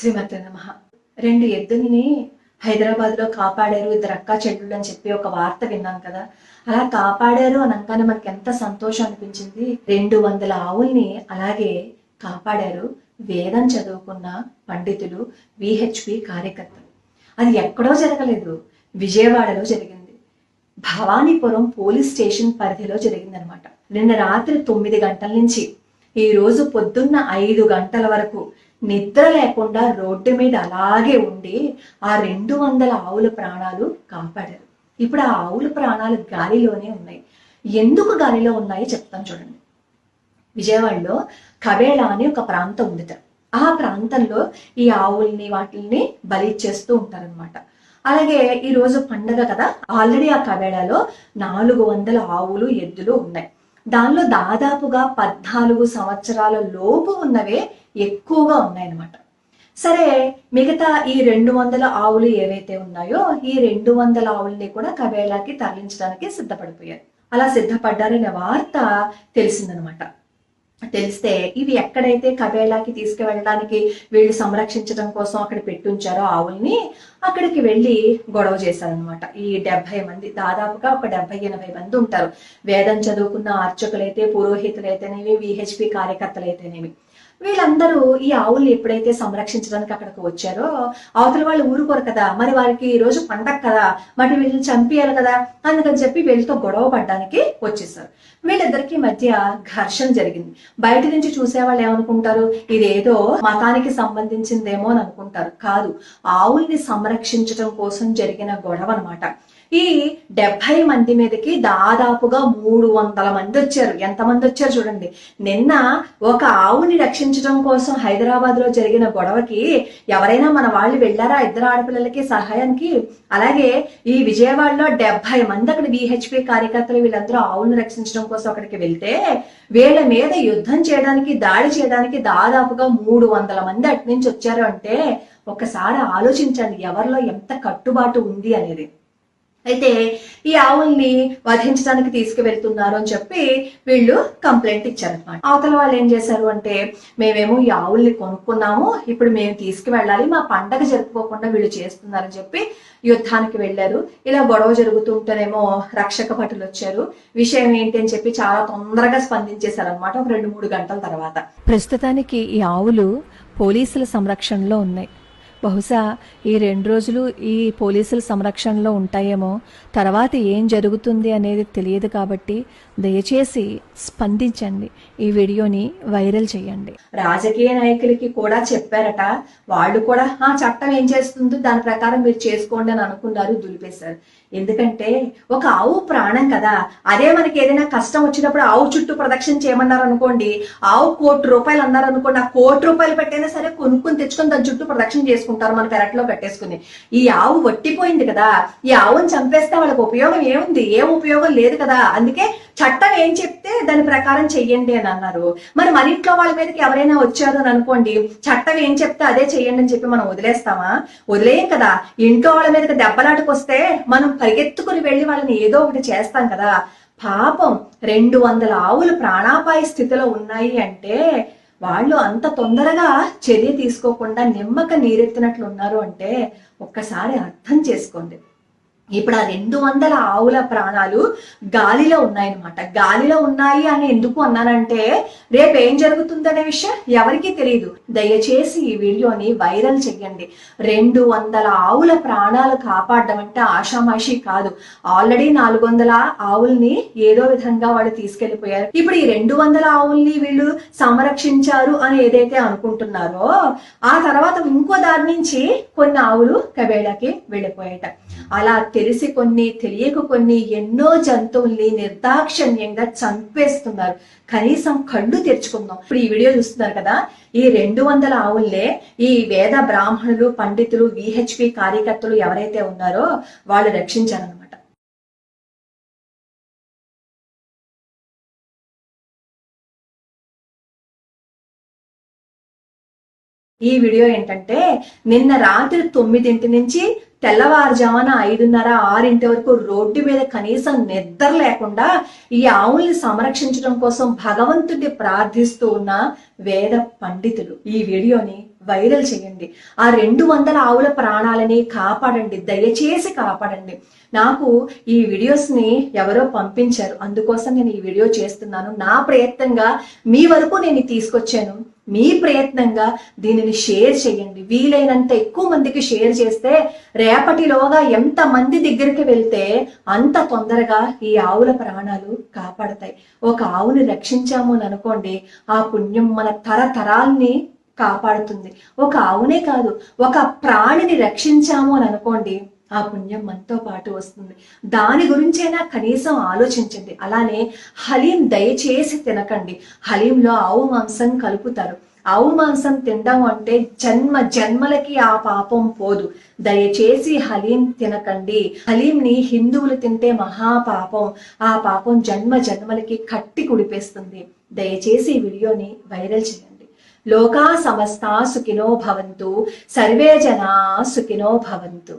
శ్రీమతి నమ. రెండు ఎద్దుని హైదరాబాద్లో కాపాడారు ఇద్దరు అక్క చెల్లెళ్ళు అని చెప్పి ఒక వార్త విన్నాం కదా. అలా కాపాడారు అనగానే మనకి ఎంత సంతోషం అనిపించింది. రెండు వందల ఆవుల్ని అలాగే కాపాడారు వేదం చదువుకున్న పండితులు విహెచ్పి కార్యకర్తలు. అది ఎక్కడో జరగలేదు. విజయవాడలో జరిగింది. భవానీపురం పోలీస్ స్టేషన్ పరిధిలో జరిగిందనమాట. నిన్న రాత్రి తొమ్మిది గంటల నుంచి ఈ రోజు పొద్దున్న ఐదు గంటల వరకు నిద్ర లేకుండా రోడ్డు మీద అలాగే ఉండి ఆ రెండు వందల ఆవుల ప్రాణాలు కాపాడారు. ఇప్పుడు ఆ ఆవుల ప్రాణాలు గాలిలోనే ఉన్నాయి. ఎందుకు గాలిలో ఉన్నాయో చెప్తాను చూడండి. విజయవాడలో కవేళ అని ఒక ప్రాంతం ఉందిట. ఆ ప్రాంతంలో ఈ ఆవుల్ని వాటిల్ని బలి ఇచ్చేస్తూ ఉంటారనమాట అలాగే ఈ రోజు పండగ కదా. ఆల్రెడీ ఆ కవేళలో నాలుగు వందల ఆవులు ఎద్దులు ఉన్నాయి. దానిలో దాదాపుగా పద్నాలుగు సంవత్సరాల లోపు ఉన్నవే ఎక్కువగా ఉన్నాయన్నమాట. సరే మిగతా ఈ రెండు వందల ఆవులు ఏవైతే ఉన్నాయో ఈ రెండు వందల ఆవుల్ని కూడా కబేలాకి తరలించడానికి సిద్ధపడిపోయారు. అలా సిద్ధపడ్డారనే వార్త తెలిసిందనమాట తెలిస్తే ఇవి ఎక్కడైతే కబేళాకి తీసుకువెళ్ళడానికి వీళ్ళు సంరక్షించడం కోసం అక్కడ పెట్టుంచారో ఆవుల్ని అక్కడికి వెళ్ళి గొడవ చేశారనమాట ఈ డెబ్బై మంది దాదాపుగా ఒక డెబ్బై ఎనభై మంది ఉంటారు. వేదం చదువుకున్న అర్చకులైతే పురోహితులైతేనేమి విహెచ్పి కార్యకర్తలైతేనేమి. వీళ్ళందరూ ఈ ఆవుల్ని ఎప్పుడైతే సంరక్షించడానికి అక్కడికి వచ్చారో అవతల వాళ్ళు ఊరుకోరు కదా. మరి వారికి ఈ రోజు పండగ కదా. మరి వీళ్ళని చంపేయాలి కదా అందుకని చెప్పి వీళ్ళతో గొడవ పడడానికి వచ్చేసారు. వీళ్ళిద్దరికి మధ్య ఘర్షణ జరిగింది. బయట నుంచి చూసే వాళ్ళు ఏమనుకుంటారు? ఇదేదో మతానికి సంబంధించిందేమో అని అనుకుంటారు. కాదు ఆవుల్ని సంరక్షించడం కోసం జరిగిన గొడవ అనమాట ఈ డెబ్బై మంది మీదకి దాదాపుగా మూడు వందల మంది వచ్చారు. ఎంతమంది వచ్చారు చూడండి. నిన్న ఒక ఆవుని రక్షించడం కోసం హైదరాబాద్లో జరిగిన గొడవకి ఎవరైనా మన వాళ్ళు వెళ్ళారా? ఇద్దరు ఆడపిల్లలకి సహాయానికి? అలాగే ఈ విజయవాడలో డెబ్బై మంది అక్కడ విహెచ్పి కార్యకర్తలు వీళ్ళందరూ ఆవుని రక్షించడం కోసం అక్కడికి వెళ్తే వీళ్ళ మీద యుద్ధం చేయడానికి దాడి చేయడానికి దాదాపుగా మూడు వందల మంది అటు నుంచి వచ్చారు అంటే ఒకసారి ఆలోచించండి. ఎవరిలో ఎంత కట్టుబాటు ఉంది అనేది. అయితే ఈ ఆవుల్ని వధించడానికి తీసుకువెళ్తున్నారు అని చెప్పి వీళ్ళు కంప్లైంట్ ఇచ్చారనమాట అవతల వాళ్ళు ఏం చేశారు అంటే మేమేమో ఈ ఆవుల్ని కొనుక్కున్నాము ఇప్పుడు మేము తీసుకువెళ్ళాలి మా పండగ జరుపుకోకుండా వీళ్ళు చేస్తున్నారని చెప్పి యుద్ధానికి వెళ్ళారు. ఇలా గొడవ జరుగుతుంటేనేమో రక్షక భటులు వచ్చారు. విషయం ఏంటి అని చెప్పి చాలా తొందరగా స్పందించేశారనమాట ఒక రెండు మూడు గంటల తర్వాత. ప్రస్తుతానికి ఈ ఆవులు పోలీసుల సంరక్షణలో ఉన్నాయి. బహుశా ఈ రెండు రోజులు ఈ పోలీసుల సంరక్షణలో ఉంటాయేమో. తర్వాత ఏం జరుగుతుంది అనేది తెలియదు కాబట్టి దయచేసి స్పందించండి. ఈ వీడియోని వైరల్ చేయండి. రాజకీయ నాయకులకి కూడా చెప్పారట. వాళ్ళు కూడా ఆ చట్టం ఏం చేస్తుందో? దాని ప్రకారం మీరు చేసుకోండి అని అనుకున్నారు దులిపేశారు ఎందుకంటే ఒక ఆవు ప్రాణం కదా. అదే మనకి ఏదైనా కష్టం వచ్చినప్పుడు ఆవు చుట్టూ ప్రదక్షిణ చేయమన్నారు అనుకోండి ఆవు కోటి రూపాయలు అన్నారు అనుకోండి ఆ కోటి రూపాయలు పెట్టైనా సరే కొనుక్కుని తెచ్చుకొని దాని చుట్టూ ప్రదక్షిణ చేసుకుంటారు మన పెరట్లో కట్టేసుకుని ఈ ఆవు వట్టిపోయింది కదా ఈ ఆవుని చంపేస్తే వాళ్ళకి ఉపయోగం ఏముంది? ఏం ఉపయోగం లేదు కదా? అందుకే చట్టం ఏం చెప్తే దాని ప్రకారం చెయ్యండి అని అన్నారు. మరి మన ఇంట్లో వాళ్ళ మీదకి ఎవరైనా వచ్చారు అని అనుకోండి చట్టం ఏం చెప్తే అదే చెయ్యండి అని చెప్పి మనం వదిలేస్తామా? వదిలేయం కదా. ఇంట్లో వాళ్ళ మీదకి దెబ్బలాటకు వస్తే మనం పరిగెత్తుకుని వెళ్ళి వాళ్ళని ఏదో ఒకటి చేస్తాం కదా. పాపం రెండు వందల ఆవులు ప్రాణాపాయ స్థితిలో ఉన్నాయి అంటే వాళ్ళు అంత తొందరగా చర్య తీసుకోకుండా నిమ్మక నీరెత్తినట్లు ఉన్నారు అంటే ఒక్కసారి అర్థం చేసుకోండి. ఇప్పుడు ఆ రెండు వందల ఆవుల ప్రాణాలు గాలిలో ఉన్నాయన్నమాట. గాలిలో ఉన్నాయి అని ఎందుకు అన్నానంటే రేపు ఏం జరుగుతుందనే విషయం ఎవరికీ తెలియదు దయచేసి ఈ వీడియోని వైరల్ చెయ్యండి. రెండు వందల ఆవుల ప్రాణాలు కాపాడడం అంటే ఆషామాషి కాదు. ఆల్రెడీ నాలుగు వందల ఆవుల్ని ఏదో విధంగా వాళ్ళు తీసుకెళ్ళిపోయారు ఇప్పుడు ఈ రెండు వందల ఆవుల్ని వీళ్ళు సంరక్షించారు అని ఏదైతే అనుకుంటున్నారో ఆ తర్వాత ఇంకో దారి నుంచి కొన్ని ఆవులు కబేడాకి వెళ్ళిపోయాట అలా తెలిసి కొన్ని తెలియక కొన్ని ఎన్నో జంతువుల్ని నిర్దాక్షణ్యంగా చంపేస్తున్నారు. కనీసం కళ్ళు తెరుచుకుందాం. ఇప్పుడు ఈ వీడియో చూస్తున్నారు కదా ఈ రెండు వందల ఆవుల్నే ఈ వేద బ్రాహ్మణులు పండితులు విహెచ్పి కార్యకర్తలు ఎవరైతే ఉన్నారో వాళ్ళు రక్షించారనమాట ఈ వీడియో ఏంటంటే నిన్న రాత్రి తొమ్మిదింటి నుంచి తెల్లవారుజామున ఐదున్నర ఆరింటి వరకు రోడ్డు మీద కనీసం నిద్ర లేకుండా ఈ ఆవుల్ని సంరక్షించడం కోసం భగవంతుడిని ప్రార్థిస్తూ ఉన్న వేద పండితులు ఈ వీడియోని వైరల్ చేయండి. ఆ రెండు వందల ఆవుల ప్రాణాలని కాపాడండి. దయచేసి కాపాడండి. నాకు ఈ వీడియోస్ని ఎవరో పంపించారు. అందుకోసం నేను ఈ వీడియో చేస్తున్నాను. నా ప్రయత్నంగా మీ వరకు నేను తీసుకొచ్చాను. మీ ప్రయత్నంగా దీనిని షేర్ చేయండి. వీలైనంత ఎక్కువ మందికి షేర్ చేస్తే రేపటిలోగా ఎంత మంది దగ్గరికి వెళ్తే అంత తొందరగా ఈ ఆవుల ప్రాణాలు కాపాడతాయి. ఒక ఆవుని రక్షించాము అని అనుకోండి ఆ పుణ్యం మన తరతరాల్ని కాపాడుతుంది. ఒక ఆవునే కాదు ఒక ప్రాణిని రక్షించాము అని అనుకోండి ఆ పుణ్యం మనతో పాటు వస్తుంది. దాని గురించైనా కనీసం ఆలోచించండి. అలానే హలీం దయచేసి తినకండి. హలీంలో ఆవు మాంసం కలుపుతారు. ఆవు మాంసం తినడం అంటే జన్మ జన్మలకి ఆ పాపం పోదు. దయచేసి హలీం తినకండి. హలీంని హిందువులు తింటే మహాపాపం. ఆ పాపం జన్మ జన్మలకి కట్టి కుడిపేస్తుంది. దయచేసి ఈ వీడియోని వైరల్ చేయండి. లోకా సమస్త సుఖినో భవంతు. సర్వే జనా సుఖినో భవంతు.